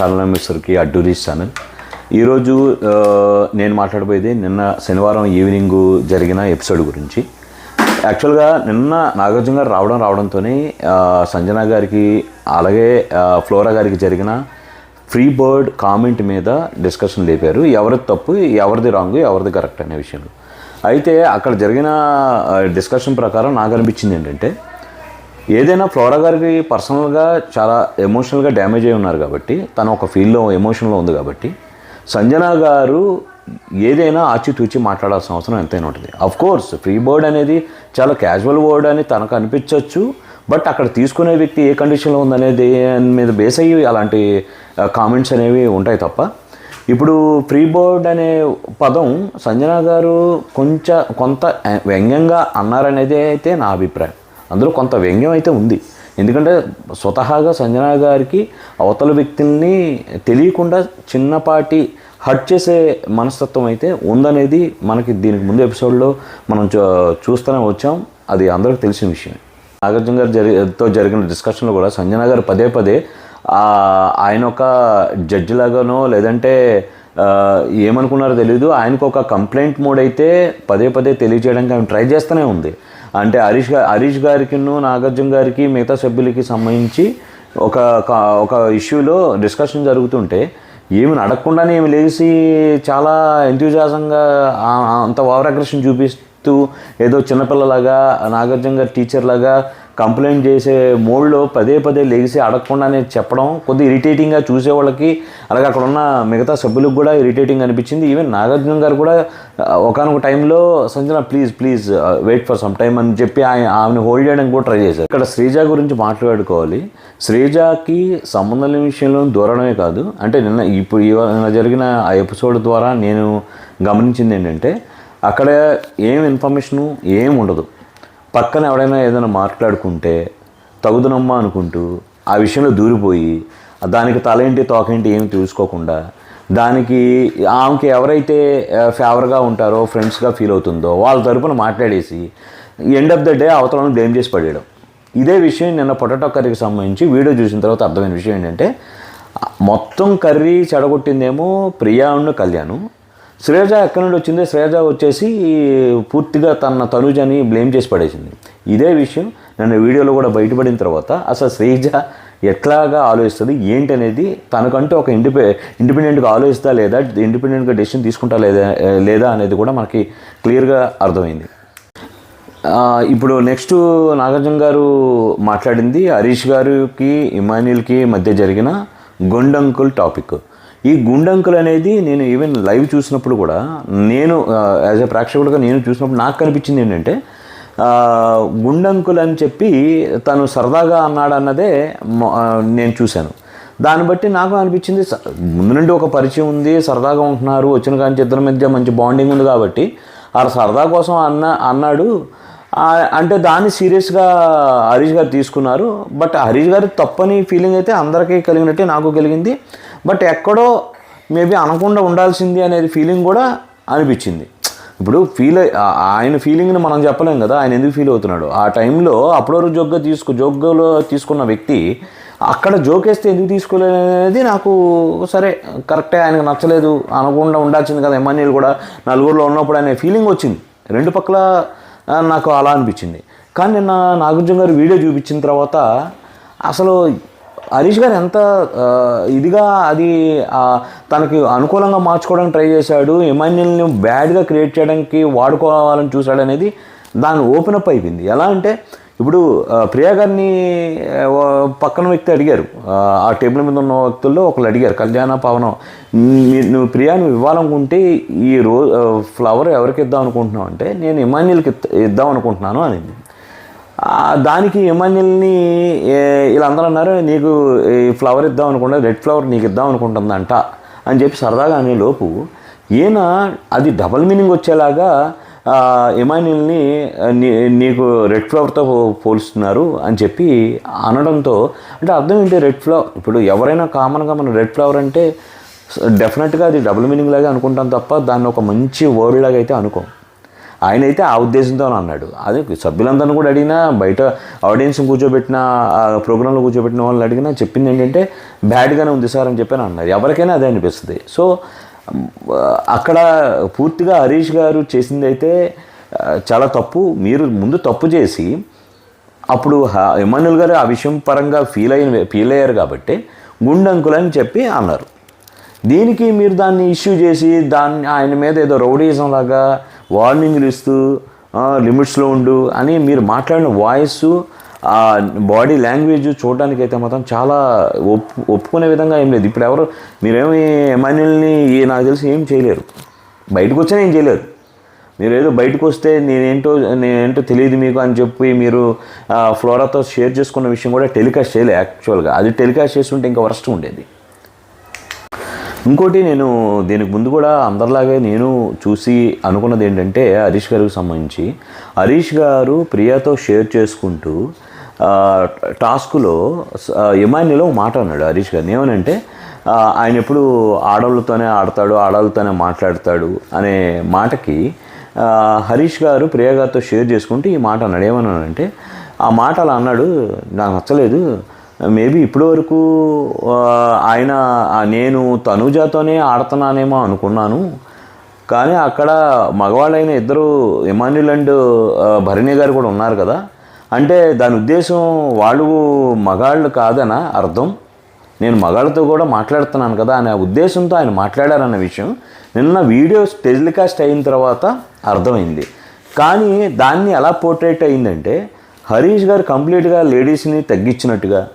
Channel మిస్టర్కి అడ్డూరీస్ channel. ఈరోజు నేను మాట్లాడబోయేది నిన్న శనివారం ఈవినింగ్ జరిగిన ఎపిసోడ్ గురించి. యాక్చువల్గా నిన్న నాగార్జున గారు రావడం రావడంతోనే సంజన గారికి అలాగే ఫ్లోరా గారికి జరిగిన ఫ్రీ బర్డ్ కామెంట్ మీద డిస్కషన్ లేపారు. ఎవరిది తప్పు ఎవరిది రాంగ్ ఎవరిది కరెక్ట్ అనే విషయంలో. అయితే అక్కడ జరిగిన డిస్కషన్ ప్రకారం నాకు అనిపించింది ఏంటంటే ఏదైనా ఫ్లోరా గారికి పర్సనల్గా చాలా ఎమోషనల్గా డ్యామేజ్ అయి ఉన్నారు కాబట్టి తను ఒక ఫీల్డ్లో ఎమోషన్లో ఉంది కాబట్టి సంజన గారు ఏదైనా ఆచితూచి మాట్లాడాల్సిన అవసరం ఎంతైనా ఉంటుంది. అఫ్ కోర్స్ ఫ్రీ బర్డ్ అనేది చాలా క్యాజువల్ వర్డ్ అని తనకు అనిపించవచ్చు బట్ అక్కడ తీసుకునే వ్యక్తి ఏ కండిషన్లో ఉందనేది దాని మీద బేస్ అయ్యి అలాంటి కామెంట్స్ అనేవి ఉంటాయి తప్ప ఇప్పుడు ఫ్రీ బోర్డ్ అనే పదం సంజన గారు కొంచెం కొంత వ్యంగ్యంగా అన్నారనేది అయితే నా అభిప్రాయం. అందులో కొంత వ్యంగ్యం అయితే ఉంది. ఎందుకంటే స్వతహాగా సంజన గారికి అవతల వ్యక్తుల్ని తెలియకుండా చిన్నపాటి హట్ చేసే మనస్తత్వం అయితే ఉందనేది మనకి దీనికి ముందు ఎపిసోడ్లో మనం చూ చూస్తూనే వచ్చాం. అది అందరికి తెలిసిన విషయం. నాగార్జున గారు జరి జరిగిన డిస్కషన్లో కూడా సంజన గారు పదే పదే ఆయన ఒక జడ్జి లాగానో లేదంటే ఏమనుకున్నారో తెలియదు ఆయనకు ఒక కంప్లైంట్ మోడ్ అయితే పదే పదే తెలియజేయడానికి ఆమె ట్రై చేస్తూనే ఉంది. అంటే హరీష్ గారు హరీష్ గారికి నాగార్జున గారికి మిగతా సభ్యులకి సంబంధించి ఒక ఒక ఇష్యూలో డిస్కషన్ జరుగుతుంటే ఏమి అడగకుండానే ఏమి లేచి చాలా ఎంతూజాసంగా అంత ఓవర్ అగ్రెషన్ చూపిస్తూ ఏదో చిన్నపిల్లలాగా నాగార్జున గారి టీచర్ లాగా కంప్లైంట్ చేసే మోడ్లో పదే పదే లేచి అడగకుండానే చెప్పడం కొద్దిగా ఇరిటేటింగ్గా చూసే వాళ్ళకి అలాగే అక్కడ ఉన్న మిగతా సభ్యులకు కూడా ఇరిటేటింగ్ అనిపించింది. ఈవెన్ నాగార్జున గారు కూడా ఒకనొక టైంలో Sanjana please please wait for some time అని చెప్పి ఆయన ఆమెను హోల్డ్ చేయడానికి కూడా ట్రై చేశారు. ఇక్కడ శ్రీజ గురించి మాట్లాడుకోవాలి. శ్రీజకి సంబంధం లేని విషయంలో దూరడమే కాదు. అంటే నిన్న ఇప్పుడు నిన్న జరిగిన ఆ ఎపిసోడ్ ద్వారా నేను గమనించింది ఏంటంటే అక్కడ ఏం ఇన్ఫర్మేషను ఏం ఉండదు. పక్కన ఎవడైనా ఏదైనా మాట్లాడుకుంటే తగుదనమ్మా అనుకుంటూ ఆ విషయంలో దూరిపోయి దానికి తలేంటి తోకేంటి ఏమి చూసుకోకుండా దానికి ఆమెకి ఎవరైతే ఫేవర్గా ఉంటారో ఫ్రెండ్స్గా ఫీల్ అవుతుందో వాళ్ళ తరపున మాట్లాడేసి ఎండ్ ఆఫ్ ద డే అవతలను బ్లేమ్ చేసి పడేయడం. ఇదే విషయం నిన్న పొటాటో కర్రీకి సంబంధించి వీడియో చూసిన తర్వాత అర్థమైన విషయం ఏంటంటే మొత్తం కర్రీ చెడగొట్టిందేమో ప్రియా ఉన్న కళ్యాణ్. శ్రేజ ఎక్కడి నుండి వచ్చింది శ్రేజ వచ్చేసి పూర్తిగా తన తనుజని బ్లేమ్ చేసి పడేసింది. ఇదే విషయం నన్ను వీడియోలో కూడా బయటపడిన తర్వాత అసలు శ్రేజ ఎట్లాగా ఆలోచిస్తుంది ఏంటి అనేది తనకంటూ ఒక ఇండిపె ఇండిపెండెంట్గా ఆలోచిస్తా లేదా ఇండిపెండెంట్గా డెసిషన్ తీసుకుంటా లేదా లేదా అనేది కూడా మనకి క్లియర్గా అర్థమైంది. ఇప్పుడు నెక్స్ట్ నాగార్జున గారు మాట్లాడింది హరీష్ గారికి ఇమాన్యుల్కి మధ్య జరిగిన గుండంకుల్ టాపిక్. ఈ గుండంకులు అనేది నేను ఈవెన్ లైవ్ చూసినప్పుడు కూడా నేను యాజ్ ఎ ప్రేక్షకుడుగా నేను చూసినప్పుడు నాకు కనిపించింది ఏంటంటే గుండంకులు అని చెప్పి తను సరదాగా అన్నాడు అన్నదే నేను చూశాను. దాన్ని బట్టి నాకు అనిపించింది స- ముందు నుండి ఒక పరిచయం ఉంది సరదాగా ఉంటున్నారు వచ్చిన కానీ ఇద్దరి మధ్య మంచి బాండింగ్ ఉంది కాబట్టి ఆ సరదా కోసం అన్న అన్నాడు. అంటే దాన్ని సీరియస్గా హరీష్ గారు తీసుకున్నారు. బట్ హరీష్ గారు తప్పని ఫీలింగ్ అయితే అందరికీ కలిగినట్టే నాకు కలిగింది. బట్ ఎక్కడో మేబీ అనకుండా ఉండాల్సింది అనేది ఫీలింగ్ కూడా అనిపించింది. ఇప్పుడు ఫీల్ ఆయన ఫీలింగ్ని మనం చెప్పలేం కదా ఆయన ఎందుకు ఫీల్ అవుతున్నాడు? ఆ టైంలో అప్పటివరకు జోక్గా తీసుకు జోక్లో తీసుకున్న వ్యక్తి అక్కడ జోక్ వేస్తే ఎందుకు తీసుకోలేదు అనేది నాకు సరే కరెక్టే ఆయనకు నచ్చలేదు అనకుండా ఉండాల్సింది కదా ఎమ్మెల్యేలు కూడా నలుగురిలో ఉన్నప్పుడు అనే ఫీలింగ్ వచ్చింది. రెండు పక్కల నాకు అలా అనిపించింది. కానీ నిన్న నాగార్జున గారు వీడియో చూపించిన తర్వాత అసలు హరీష్ గారు ఎంత ఇదిగా అది తనకి అనుకూలంగా మార్చుకోవడానికి ట్రై చేశాడు ఎమాన్యుల్ని బ్యాడ్గా క్రియేట్ చేయడానికి వాడుకోవాలని చూశాడు అనేది దాని ఓపెన్ అప్ అయిపోయింది. ఎలా అంటే ఇప్పుడు ప్రియా గారిని పక్కన వ్యక్తి అడిగారు. ఆ, టేబుల్ మీద ఉన్న వ్యక్తుల్లో ఒకళ్ళు అడిగారు కళ్యాణ పవనం నువ్వు ప్రియా నువ్వు ఇవ్వాలనుకుంటే ఈ రో ఫ్లవర్ ఎవరికి ఇద్దాం అనుకుంటున్నావు? అంటే నేను ఇమాన్యుల్కి ఇద్దాం అనుకుంటున్నాను అనింది. దానికి ఎమాన్యుల్ని వీళ్ళందరూ అన్నారు నీకు ఈ ఫ్లవర్ ఇద్దాం అనుకుంటా రెడ్ ఫ్లవర్ నీకు ఇద్దాం అనుకుంటుందంట అని చెప్పి సరదాగా అనే లోపు ఈయన అది డబల్ మీనింగ్ వచ్చేలాగా ఎమాన్యుల్ని నీ- నీకు రెడ్ ఫ్లవర్తో పోలుస్తున్నారు అని చెప్పి అనడంతో అంటే అర్థం ఏంటి రెడ్ ఫ్లవర్ ఇప్పుడు ఎవరైనా కామన్గా మనం రెడ్ ఫ్లవర్ అంటే డెఫినెట్గా అది డబుల్ మీనింగ్ లాగా అనుకుంటాం తప్ప దాన్ని ఒక మంచి వర్డ్ లాగా అయితే అనుకోం. ఆయన అయితే ఆ ఉద్దేశంతో అన్నాడు. అదే సభ్యులందరినీ కూడా అడిగినా బయట ఆడియన్స్ కూర్చోబెట్టిన ప్రోగ్రాంలో కూర్చోబెట్టిన వాళ్ళని అడిగినా చెప్పింది ఏంటంటే బ్యాడ్గానే ఉంది సార్ అని చెప్పి అన్నారు. ఎవరికైనా అదే అనిపిస్తుంది. సో అక్కడ పూర్తిగా హరీష్ గారు చేసింది అయితే చాలా తప్పు. మీరు ముందు తప్పు చేసి అప్పుడు హ- ఎమాన్యుల్ గారు ఆ విషయం పరంగా ఫీల్ అయిన ఫీల్ అయ్యారు కాబట్టి గుండంకులు అని చెప్పి అన్నారు. దీనికి మీరు దాన్ని ఇష్యూ చేసి దాన్ని ఆయన మీద ఏదో రౌడీజం లాగా వార్నింగ్లు ఇస్తూ లిమిట్స్లో ఉండు అని మీరు మాట్లాడిన వాయిస్ ఆ బాడీ లాంగ్వేజ్ చూడడానికి అయితే మాత్రం చాలా ఒప్పు ఒప్పుకునే విధంగా ఏం లేదు. ఇప్పుడు ఎవరు మీరేమి ఎమాన్యుల్ని నాకు తెలిసి ఏం చేయలేరు. బయటకు వచ్చినా ఏం చేయలేరు. మీరు ఏదో బయటకు వస్తే నేనేంటో నేనేంటో తెలియదు మీకు అని చెప్పి మీరు ఆ, ఫ్లోరాతో షేర్ చేసుకున్న విషయం కూడా టెలికాస్ట్ చేయలే యాక్చువల్గా. అది టెలికాస్ట్ చేస్తుంటే ఇంకా వరస్ట్ ఉండేది. ఇంకోటి నేను దీనికి ముందు కూడా అందరిలాగే నేను చూసి అనుకున్నది ఏంటంటే హరీష్ గారికి సంబంధించి. హరీష్ గారు ప్రియాతో షేర్ చేసుకుంటూ టాస్క్లో ఇమాన్యులో మాట అన్నాడు హరీష్ గారిని. ఏమనంటే ఆయన ఎప్పుడు ఆడవాళ్ళతోనే ఆడతాడు ఆడవాళ్ళతోనే మాట్లాడతాడు అనే మాటకి హరీష్ గారు ప్రియా గారితో షేర్ చేసుకుంటూ ఈ మాట అన్నాడు. ఏమన్నాడంటే ఆ మాట అలా అన్నాడు నాకు నచ్చలేదు మేబీ ఇప్పటి వరకు ఆయన నేను తనుజాతోనే ఆడుతున్నానేమో అనుకున్నాను. కానీ అక్కడ మగవాళ్ళైన ఇద్దరు ఎమాన్యుల్ అండ్ భరణి గారు కూడా ఉన్నారు కదా. అంటే దాని ఉద్దేశం వాళ్ళు మగాళ్ళు కాదనా అర్థం? నేను మగాళ్ళతో కూడా మాట్లాడుతున్నాను కదా అనే ఉద్దేశంతో ఆయన మాట్లాడారన్న విషయం. నిన్న వీడియో టెలికాస్ట్ అయిన తర్వాత అర్థమైంది. కానీ దాన్ని ఎలా పోర్ట్రేట్ అయిందంటే హరీష్ గారు కంప్లీట్గా లేడీస్ని తగ్గించినట్టుగా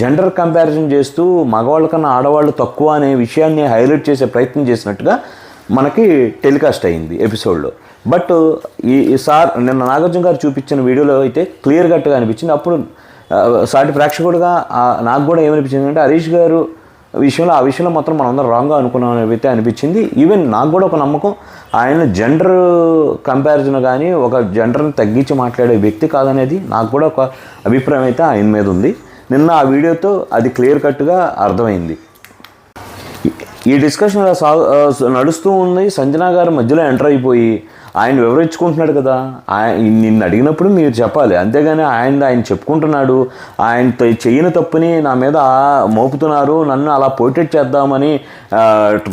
జెండర్ కంపారిజన్ చేస్తూ మగవాళ్ళ కన్నా ఆడవాళ్ళు తక్కువ అనే విషయాన్ని హైలైట్ చేసే ప్రయత్నం చేసినట్టుగా మనకి టెలికాస్ట్ అయింది ఎపిసోడ్లో. బట్ ఈ సార్ నిన్న నాగార్జున గారు చూపించిన వీడియోలో అయితే క్లియర్ కట్గా అనిపించింది. అప్పుడు సాటి ప్రేక్షకుడుగా నాకు కూడా ఏమనిపించింది అంటే హరీష్ గారు విషయంలో ఆ విషయంలో మాత్రం మనం అందరం రాంగ్గా అనుకున్నాం అయితే అనిపించింది. ఈవెన్ నాకు కూడా ఒక నమ్మకం. ఆయన జెండర్ కంపారిజన్ కానీ ఒక జెండర్ని తగ్గించి మాట్లాడే వ్యక్తి కాదనేది నాకు కూడా ఒక అభిప్రాయం అయితే ఆయన మీద ఉంది. నిన్న ఆ వీడియోతో అది క్లియర్ కట్గా అర్థమైంది. ఈ- డిస్కషన్ అలా సా నడుస్తూ ఉంది. సంజన గారు మధ్యలో ఎంటర్ అయిపోయి ఆయన వివరించుకుంటున్నాడు కదా? ఆయన నిన్ను అడిగినప్పుడు మీరు చెప్పాలి. అంతేగాని ఆయన ఆయన చెప్పుకుంటున్నాడు. ఆయన చేయని తప్పుని నా మీద మోపుతున్నారు. నన్ను అలా పోర్ట్రేట్ చేద్దామని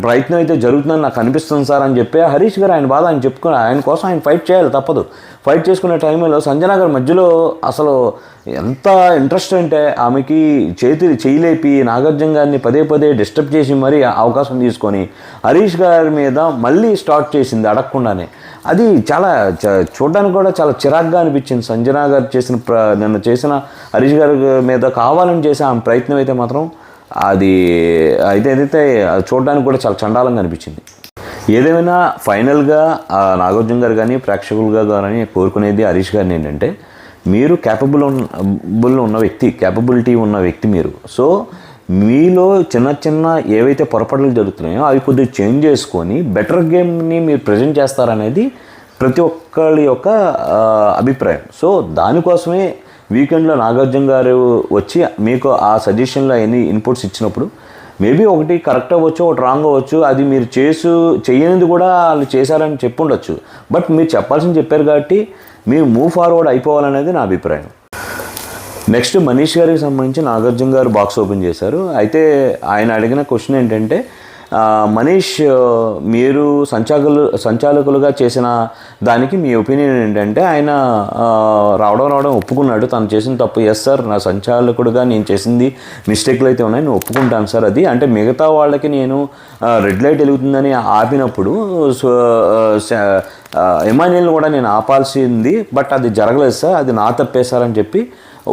ప్రయత్నం అయితే జరుగుతుందని నాకు అనిపిస్తుంది సార్ అని చెప్పి హరీష్ గారు ఆయన బాధ ఆయన చెప్పుకుని ఆయన కోసం ఆయన ఫైట్ చేయాలి తప్పదు. ఫైట్ చేసుకునే టైంలో సంజన గారు మధ్యలో అసలు ఎంత ఇంట్రెస్ట్ అంటే ఆమెకి చేతి చేయలేపి నాగార్జున గారిని పదే పదే డిస్టర్బ్ చేసి మరీ అవకాశం తీసుకొని హరీష్ గారి మీద మళ్ళీ స్టార్ట్ చేసింది అడగకుండానే. అది చాలా చ- చూడడానికి కూడా చాలా చిరాగ్గా అనిపించింది. సంజనా గారు చేసిన ప్ర నిన్న చేసిన హరీష్ గారి మీద కావాలని చేసే ఆమె ప్రయత్నం అయితే మాత్రం అది అయితే ఏదైతే అది చూడడానికి కూడా చాలా చండాలంగా అనిపించింది. ఏదేమైనా ఫైనల్గా నాగార్జున గారు కానీ ప్రేక్షకులుగా కానీ కోరుకునేది హరీష్ గారిని ఏంటంటే మీరు క్యాపబుల్ ఉన్న ఉన్న వ్యక్తి క్యాపబిలిటీ ఉన్న వ్యక్తి మీరు. సో మీలో చిన్న చిన్న ఏవైతే పొరపాట్లు జరుగుతున్నాయో అవి కొద్దిగా చేంజ్ చేసుకొని బెటర్ గేమ్ని మీరు ప్రజెంట్ చేస్తారనేది ప్రతి ఒక్కరి యొక్క అభిప్రాయం. సో దానికోసమే వీకెండ్లో నాగార్జున గారు వచ్చి మీకు ఆ సజెషన్లో ఎన్ని ఇన్పుట్స్ ఇచ్చినప్పుడు మేబీ ఒకటి కరెక్ట్ అవ్వచ్చు ఒకటి రాంగ్ అవ్వచ్చు అది మీరు చేసు చేయనిది కూడా వాళ్ళు చేశారని చెప్పుండొచ్చు. బట్ మీరు చెప్పాల్సింది చెప్పారు కాబట్టి మీరు మూవ్ ఫార్వర్డ్ అయిపోవాలనేది నా అభిప్రాయం. నెక్స్ట్ మనీష్ గారికి సంబంధించి నాగార్జున గారు బాక్స్ ఓపెన్ చేశారు. అయితే ఆయన అడిగిన క్వశ్చన్ ఏంటంటే మనీష్ మీరు సంచాలకులు సంచాలకులుగా చేసిన దానికి మీ ఒపీనియన్ ఏంటంటే ఆయన రావడం రావడం ఒప్పుకున్నాడు తను చేసిన తప్పు ఎస్ సార్ నా సంచాలకుడుగా నేను చేసింది మిస్టేక్లు అయితే ఉన్నాయి నేను ఒప్పుకుంటాను సార్ అది. అంటే మిగతా వాళ్ళకి నేను రెడ్ లైట్ వెలుగుతుందని ఆపినప్పుడు సో ఎమాన్యుల్ని కూడా నేను ఆపాల్సింది బట్ అది జరగలేదు సార్ అది నా తప్పే సార్ అని చెప్పి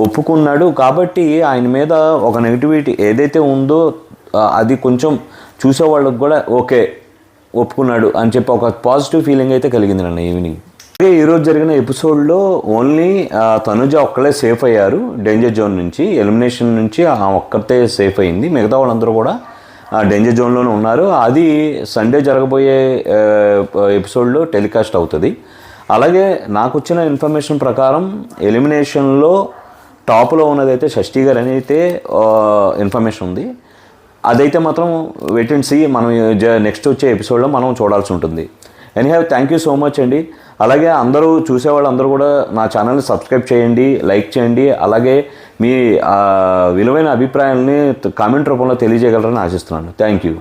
ఒప్పుకున్నాడు. కాబట్టి ఆయన మీద ఒక నెగిటివిటీ ఏదైతే ఉందో అది కొంచెం చూసే వాళ్ళకి కూడా ఓకే ఒప్పుకున్నాడు అని చెప్పి ఒక పాజిటివ్ ఫీలింగ్ అయితే కలిగింది నన్ను ఈవినింగ్. అలాగే ఈరోజు జరిగిన ఎపిసోడ్లో ఓన్లీ తనుజ ఒక్కలే సేఫ్ అయ్యారు డేంజర్ జోన్ నుంచి ఎలిమినేషన్ నుంచి ఆ ఒక్కతే సేఫ్ అయింది. మిగతా వాళ్ళందరూ కూడా డేంజర్ జోన్లోనే ఉన్నారు. అది సండే జరగబోయే ఎపిసోడ్లో టెలికాస్ట్ అవుతుంది. అలాగే నాకు వచ్చిన ఇన్ఫర్మేషన్ ప్రకారం ఎలిమినేషన్లో టాప్లో ఉన్నదైతే షష్ఠి గారు అని అయితే ఇన్ఫర్మేషన్ ఉంది. అదైతే మాత్రం వెయిట్ అండ్ సీ మనం నెక్స్ట్ వచ్చే ఎపిసోడ్లో మనం చూడాల్సి ఉంటుంది. Any have thank you so much అండి అలాగే అందరూ చూసేవాళ్ళు అందరూ కూడా నా ఛానల్ని సబ్స్క్రైబ్ చేయండి లైక్ చేయండి. అలాగే మీ విలువైన అభిప్రాయాలని కామెంట్ రూపంలో తెలియజేయగలరని ఆశిస్తున్నాను. Thank you